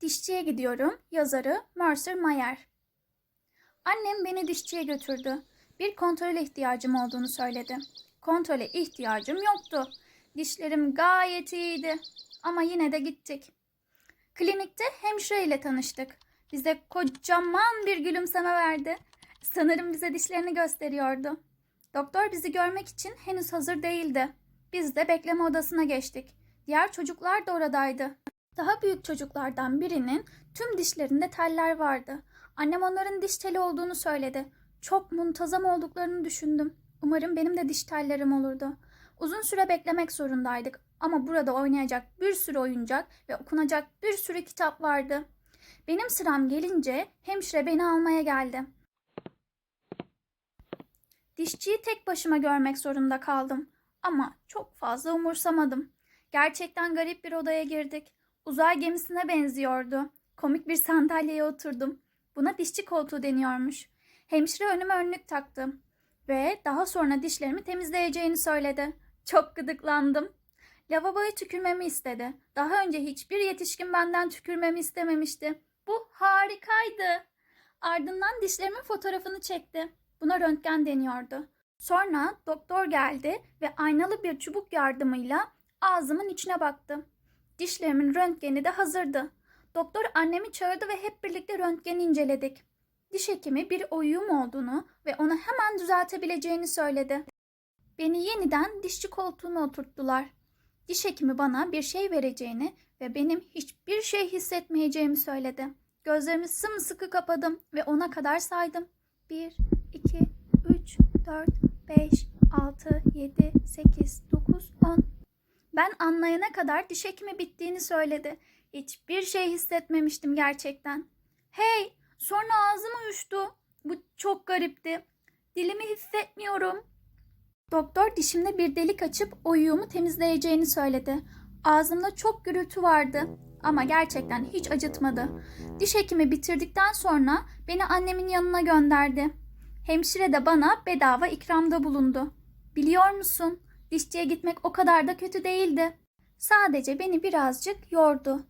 Dişçiye gidiyorum. Yazarı Mercer Mayer. Annem beni dişçiye götürdü. Bir kontrole ihtiyacım olduğunu söyledi. Kontrole ihtiyacım yoktu. Dişlerim gayet iyiydi. Ama yine de gittik. Klinikte hemşire ile tanıştık. Bize kocaman bir gülümseme verdi. Sanırım bize dişlerini gösteriyordu. Doktor bizi görmek için henüz hazır değildi. Biz de bekleme odasına geçtik. Diğer çocuklar da oradaydı. Daha büyük çocuklardan birinin tüm dişlerinde teller vardı. Annem onların diş teli olduğunu söyledi. Çok muntazam olduklarını düşündüm. Umarım benim de diş tellerim olurdu. Uzun süre beklemek zorundaydık ama burada oynayacak bir sürü oyuncak ve okunacak bir sürü kitap vardı. Benim sıram gelince hemşire beni almaya geldi. Dişçiyi tek başıma görmek zorunda kaldım ama çok fazla umursamadım. Gerçekten garip bir odaya girdik. Uzay gemisine benziyordu. Komik bir sandalyeye oturdum. Buna dişçi koltuğu deniyormuş. Hemşire önüme önlük taktı ve daha sonra dişlerimi temizleyeceğini söyledi. Çok gıdıklandım. Lavaboya tükürmemi istedi. Daha önce hiçbir yetişkin benden tükürmemi istememişti. Bu harikaydı. Ardından dişlerimin fotoğrafını çekti. Buna röntgen deniyordu. Sonra doktor geldi ve aynalı bir çubuk yardımıyla ağzımın içine baktı. Dişlerimin röntgeni de hazırdı. Doktor annemi çağırdı ve hep birlikte röntgeni inceledik. Diş hekimi bir oyun olduğunu ve onu hemen düzeltebileceğini söyledi. Beni yeniden dişçi koltuğuna oturttular. Diş hekimi bana bir şey vereceğini ve benim hiçbir şey hissetmeyeceğimi söyledi. Gözlerimi sımsıkı kapadım ve ona kadar saydım. 1, 2, 3, 4, 5, 6, 7, 8, 9, 10. Ben anlayana kadar diş hekimi bittiğini söyledi. Hiçbir şey hissetmemiştim gerçekten. Hey, sonra ağzım uyuştu. Bu çok garipti. Dilimi hissetmiyorum. Doktor dişimde bir delik açıp oyuğumu temizleyeceğini söyledi. Ağzımda çok gürültü vardı ama gerçekten hiç acıtmadı. Diş hekimi bitirdikten sonra beni annemin yanına gönderdi. Hemşire de bana bedava ikramda bulundu. Biliyor musun? Dişçiye gitmek o kadar da kötü değildi. Sadece beni birazcık yordu.